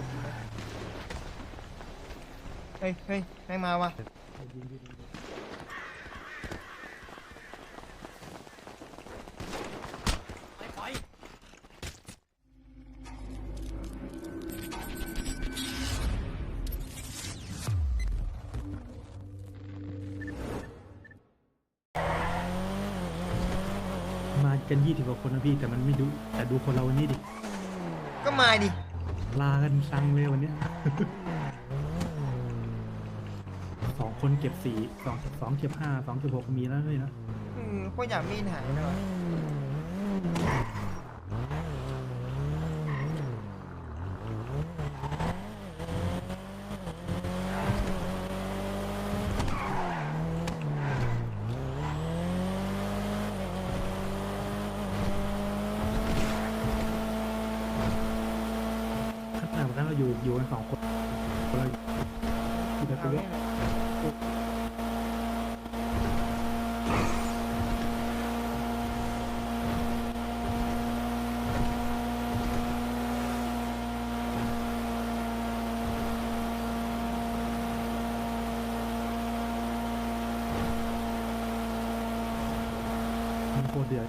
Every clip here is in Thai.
ยวกูเลยเฮ้ยเฮ้ยแม่งมาว่ะมากันยี่สิบกว่าคนนะพี่แต่มันไม่ดูแต่ดูคนเราวันนี้ดิ ก็มาดิ ลากันซังเลยวันเนี้ย สองคนเก็บสี่สองสองเก็บห้าสองเก็บหกมีแล้วเลยนะ อืมโคตรอยากมีหายหน่อย อยู่อยู่กันสองคนคนละอยู่แต่ตัวคเดียว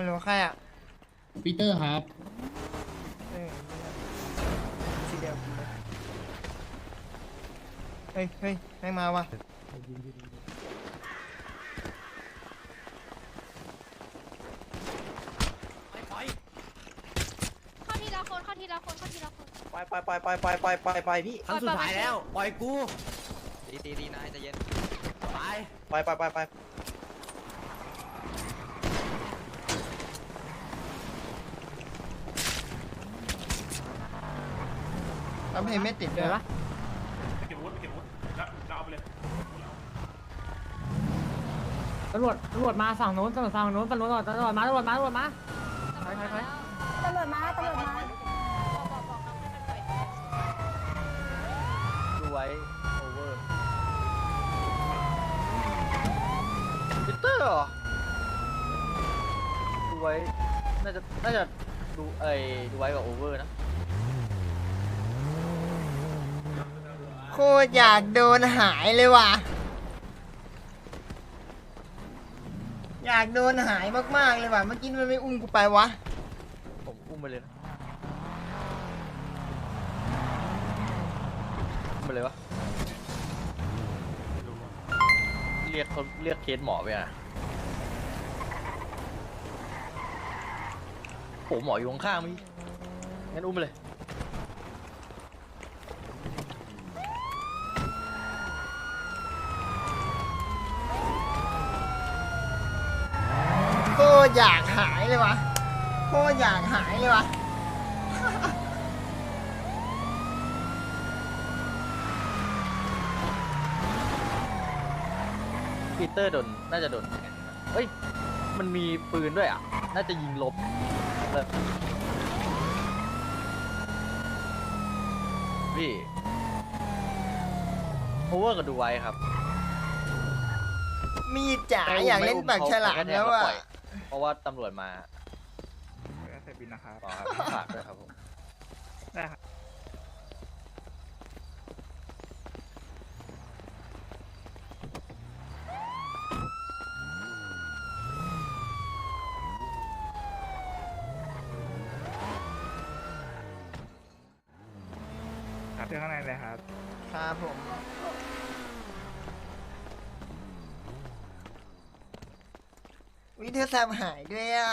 ฮัลโหลใครอะปีเตอร์ครับเออสีเดียวกูเลยเฮ้ยเฮ้ยแม่งมาว่ะเข้าทีละคนเข้าทีละคนเข้าทีละคนไปไปไปไปไปไปไปไปพี่ครั้งสุดท้ายแล้ว ปล่อยกูตีตีตีนายใจะเย็นไปไปไปไปไปรับเพลงไม่ติดเลยปะตำรวจตำรวจมาฝั่งโน้นตำรวจฝั่งโน้นตำรวจตำรวจมาตำรวจมาตำรวจมาไปไปไปตำรวจมาตำรวจมาบอกบอกบอกน้องให้มันปล่อยดูไว้โอเวอร์ปีเตอร์เหรอดูไว้น่าจะน่าจะดูเอ้ยดูไว้กับโอเวอร์นะ โคตรอยากโดนหายเลยว่ะ อยากโดนหายมากๆเลยว่ะ เมื่อกี้มันไม่อุ้มกูไปวะ ผมอุ้มไปเลยนะอุ้มไปเลยวะเรียกเขาเรียกเคสหมอไปอะโหหมออยู่ข้างๆมั้ยงั้นอุ้มไปเลย ตรอยากหายเลยวะโคตรอยากหายเลยวะปีเตอร์โดน น่าจะโดนแทงนะเฮ้ย มันมีปืนด้วยอะ น่าจะยิงลบเลิกพี่โอเวอร์กับดูไว้ครับ มีดจ๋าไม่มอยากเล่นไม่มปากฉลามเขค่แล้วทงอะปย เพราะว่าตำรวจมาใส่บินนะครับอ๋อครับฝากด้วยครับผม ได้ครับเจอข้างในเลยครับ ครับผม วิเธอร์แซมหายด้วยอะ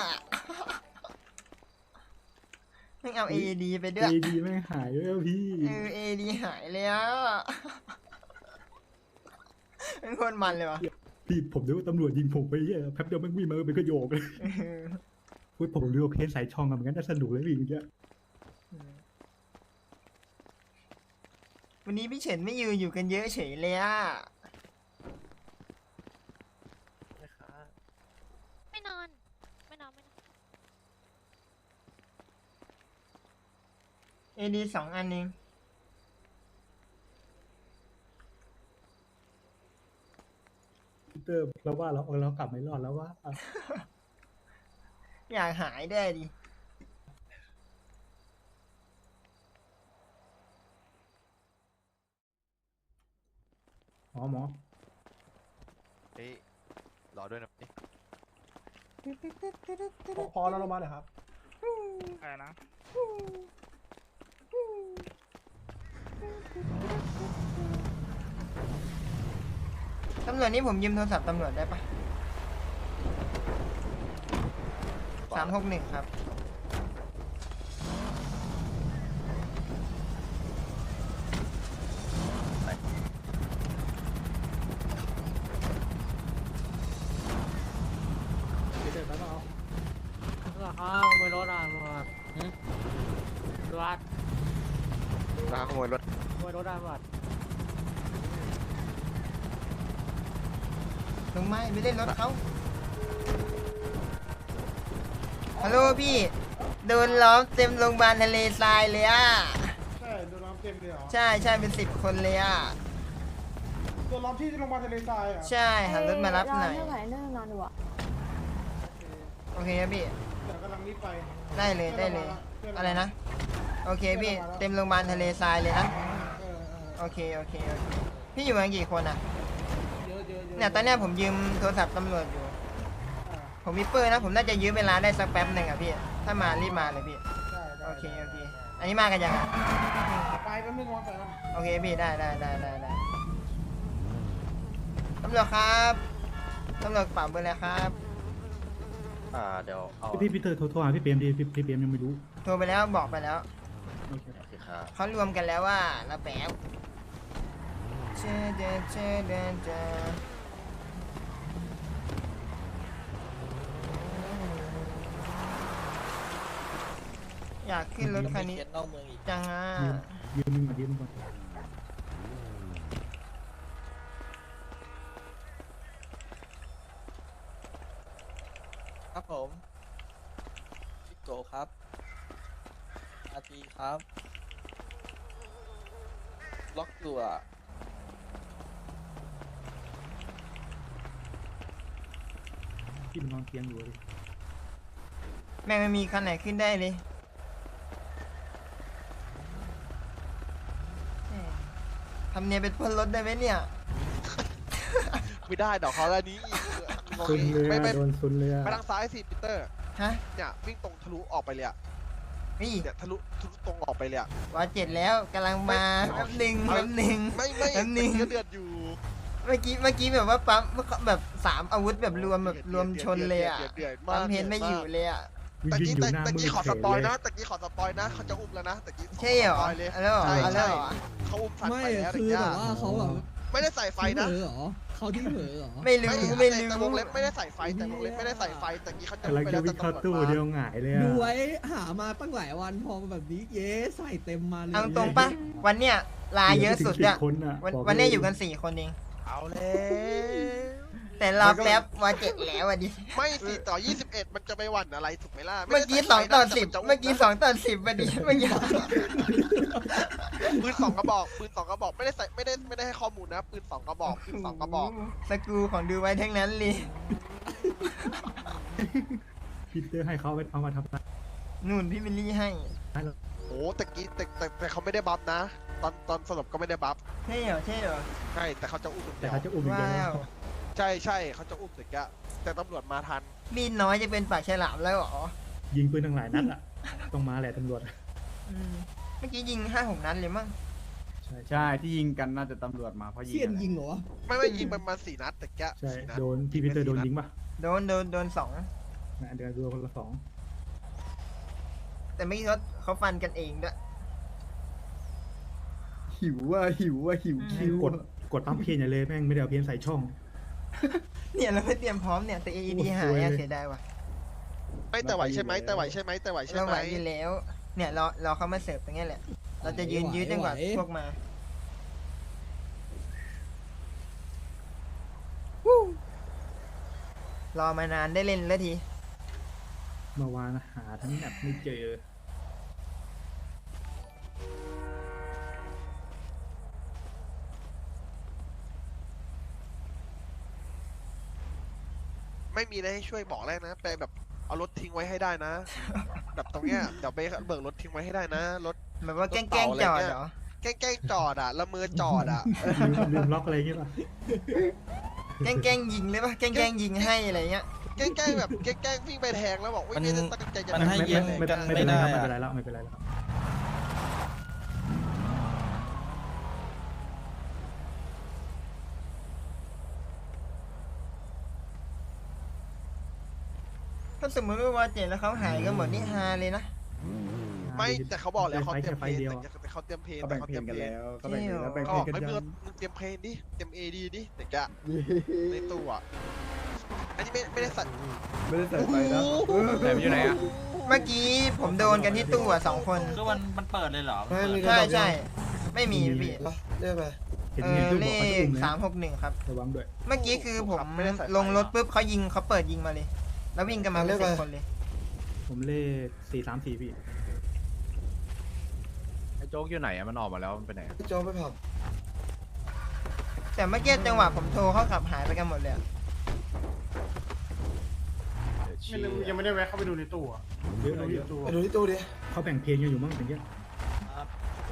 ไม่เอา AD ไปด้วยเอดีไม่งหายด้วยอะพี่ เออ AD หายเลยอะเป็นคนมันเลยวะพี่ผมนึกว่าตำรวจยิงผมไปเหี้ยแป๊บเดียวมันวิ่งมาเป็นกระโยกเลยเออพูดผมเรือเพจสายช่องอะมันงั้นน่าสนุกเลยพี่เมื่อกี้วันนี้พี่เฉินไม่อยู่อยู่กันเยอะเฉยเลยอะ ไม่นอน ไม่นอน ไม่นอน AD สองอันเองพีเตอร์เราว่าเราเรากลับไม่รอดแล้วว่าอยากหายได้วยดิ หมอหมอเฮ้ยรอด้วยนะนี่พอแล้วลงมาหน่อยครับ อะไรนะ ตำรวจนี่ผมยืมโทรศัพท์ตำรวจได้ปะสามหกหนึ่งครับพีเตอร์ไปเปล่าตำรวจครับขโมยรถอะตำรวจตำรว จราขโมยรถขโมยรถอะตำรวจลงไม้ไม่เล่นรถเขาฮัลโหลพี่ โดนล้อมเต็มโรงพยาบาลทะเลทรายเลยอะ ใช่โดนล้อมเต็มเลยเหรอใช่ใช่เป็นสิบคนเลยอะ โดนล้อมที่โรงพยาบาลทะเลทรายเหรอะใช่หารถมารับหน่อย เรื่องไหนเรื่องนอนดูอะโอเคครับพี่ เดี๋ยวกำลังรีบไปได้เลยได้เลย อะไรนะ โอเคพี่เต็มโรงพยาบาลทะเลทรายเลยนะเออเออโอเคโอเคโอเคพี่อยู่กันกี่คนอะเยอะเยอะเยอะเนี่ยตอนเนี้ยผมยืมโทรศัพท์ตำรวจอยู่อ่าผมมีเปอร์นะผมน่าจะยืมเวลาได้สักแป๊บหนึ่งอะพี่ถ้ามารีบมาเลยพี่ได้ได้โอเคโอเคอันนี้มากันยังอะไปแป๊บนึงวางไปแล้วโอเคพี่ได้ได้ได้ได้ได้ตำรวจครับตำรวจปรับเบอร์อะไรครับอ่าเดี๋ยวเอาพี่พีเตอร์โทรโทรหาพี่เปรมดิพี่พี่เปรมยังไม่รู้โทรไปแล้วบอกไปแล้วโอเคโอเคครับเขารวมกันแล้วว่าละแป๊บเจอเดนเจอเดนเจออยากขึ้นรถคันนี้จังอะยืมยืมมึงก่อนยืมมึงก่อน ครับผมพี่โกครับอาทีครับ ล็อก ตัวพี่มันนอนเตียงอยู่เลยแม่งไม่มีคันไหนขึ้นได้เลยแหม่ทำเนียนเป็นพ่นรถได้ไหมเนี่ย ไม่ได้ดอกเขาแล้วนี้อีกงงซุนอีกเลยไม่อะไม่โดนซุนเลยอะไปทางซ้ายสิปีเตอร์ ฮะ เนี่ยวิ่งตรงทะลุออกไปเลยอะ นี่เนี่ยทะลุทะลุตรงออกไปเลยอะ วาเจ็ดแล้วกำลังมาแป๊บหนึ่งแป๊บหนึ่ง ไม่ไม่แป๊บนึงตะกี้ ก็เดือดอยู่เมื่อกี้เมื่อกี้แบบว่าปั๊มแบบสามอาวุธแบบรวมแบบรวมชนเลยอะดืดดืดดืดปั๊มมากเพนไม่อยู่เลยอะวิ่งตะวิ่งกี้อยู่หน้าตะมืกี้อขอเฉสยปอยเลยนะตะกี้ขอสปอยนะเขาจะอุ้มแล้วนะตะกี้ใช่เหรอสปยเลยเอาแล้วเหรอใช่เอาแล้วใช่เหรอเขาอุ้มสัตว์ไม่ไปแล้วตะคือกี้แบบว่าเขาแบบไม่ได้ใส่ไฟนะเผลอเหรอ เขาที่เผลอเหรอไม่รู้ ไม่ไม่แต่รู้แต่วงเล็บไม่ได้ใส่ไฟแต่วงเล็บไม่ได้ใส่ไฟแต่กี้เขาจะกำลังไปจะแล้ววิ่งเข้าแต่ตู้ตำรวจมาเดียวหงายเลยอะดูไว้หามาตั้งหลายวันพอแบบนี้เย้ใส่เต็มมาเลยเอาตรงปะวันเนี้ยลาเยอะสุดหลือะไม่ถึง10คนอะวันบกวันเนี้ยเลอยู่กันสี่คนเองเอาเลยแต่รอแป๊บวาเจ็ดแล้วอะดิไม่สี่ต่อยี่สิบเอ็ดมันจะไปหวั่นอะไรถูกไหมล่ะเมื่อกี้สองต่อสิบเมื่อกี้สองต่อสิบมาดิเมื่อกี้ ปืนสองกระบอกปืนสองกระบอกไม่ได้ใส่ไม่ได้ไม่ได้ให้ข้อมูลนะปืนสองกระบอกปืนสองกระบอกสกรูของดูไว้ทั้งนั้นเลยพีเตอร์ให้เขาไปเอามาทำร้ายนู่นพี่มิลลี่ให้เราโอ้แต่กี้แต่แต่แต่เขาไม่ได้บัฟนะ ตอนตอนสลบก็ไม่ได้บัฟใช่เหรอใช่เหรอใช่แต่เขาจะอุ้มอย่างแต่เดียวเขาจะอุ้มอีกว้าแล้ววใช่ใช่เขาจะอุ้มถึงจะแต่ตำรวจมาทัน มีดน้อยจะเป็นปากฉลามแล้วเหรอยิงปืนทั้งหลายนัดอะต้องมาแหละตำรวจ อืม เมื่อกี้ยิงห้าหกนัดเลยมั้งใช่ใช่ที่ยิงกันน่าจะตำรวจมาเพราะยิงเชี่ยนกันยิงเหรอวะไม่ไม่ยิงประมาณสี่นัดแต่แกะใช่สี่นัดโดนพี่พีเตอร์โดนยิงป่ะโดนโดนโดนสองนะเดี๋ยวดูคนละสองแต่ไม่เขาเขาฟันกันเองด้วยหิวอะหิวอะหิวแม่คิงวกดกดปั๊มเพียนอย่าเลยแม่งไม่ได้เอาเพียนใส่ช่อง เนี่ยเราไม่เตรียมพร้อมเนี่ยแต่ AED โอ้โหหายอะเลยเสียดายว่ะไม่แต่ไหวใช่ไหมแต่ไหวใช่ไหมแต่ไหวใช่เราไหไหมวอยู่แล้ว เนี่ยเราเราเขามาเสิร์ฟตรงเนี้ยแหละ เราจะยืนยืดจนกว่าพวกมาวู้รอมานานได้เล่นแล้วที เมื่อวานหาทั้งแอปไม่เจอ ไม่มีอะไรให้ช่วยบอกแรกนะ ไปแบบ เอารถทิ้งไว้ให้ได้นะ แบบตรงเนี้ยเดี๋ยวไปเบิกรถทิ้งไว้ให้ได้นะ รถ แบบว่าแกล้งแกล้งจอดเหรอ แกล้งๆจอดอะละเมอจอดอะลืมลืมล็อกอะไรอย่างเงี้ยป่ะแกล้งแกล้งยิงเลยปะแกล้งแกล้งยิงให้อะไรเงี้ยแกล้งๆแบบแกล้งๆวิ่งไปแทงแล้วบอกว่ามันไม่ได้ตั้งใจจะมันให้ไม่เย็นไม่กันไม่ไม่เป็นไรได้ครับไม่อะเป็นไรแล้วไม่เป็นไรแล้ว ครับถ้าสมมติว่าเจ็ดแล้วเขาหายกันหมดนี่ฮาเลยนะ ไม่แต่เขาบอกแล้วเขาไฟเตรียมไฟเพลงเดียวแต่เขาเตรียมเพลงเขาแต่แบ่งเขาเพเตลรียงมกันเพลงแล้วเขาแบ่งเพลงแล้วแบ่งก็เพลองอกกันไม่ยัเพื่องมึงเตรียมเพลงดิเตรียมเอดีดิเด็กอะในตู้อะอันนี้ไม่ไม่ได้ใส่ไม่ได้ใส่ไฟนะแต่อยู่ไหนอะเมื่อกี้ผมโดนกันที่ตู้อะสองคนคือมันมันเปิดเลยเหรอใช่ใช่ไม่มีพี่เรียกไปเห็นเอเห็นอตู้เลบอกเขาจะอุ้ขมสามนะหกหนึ่งครับ ระวังด้วย เมื่อกี้คือผมลงรถปุ๊บเขายิงเขาเปิดยิงมาเลย แล้ววิ่งกันมาเป็นสิบคนเลย ผมเลขสี่สามสี่พี่ ไอ้โจ๊กอยู่ไหนอะมันออกมาแล้วมันไปไหนอะพี่โจไปผับแต่เมื่อกี้จังหวะผมโทรเขาขับหายไปกันหมดเลยอะไม่รู้ยังไม่ได้แวะเข้าไปดูในตู้อะเยอะเยอะไปดูที่ตู้ดิเขาแบ่งเพลงกันอยู่มั้งอย่างเงี้ย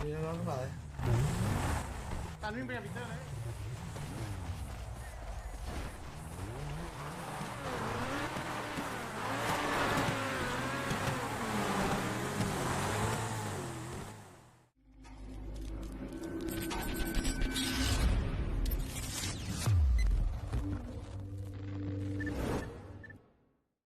มีน้องๆทั้งหลาย การวิ่งไปกับพีเตอร์เลย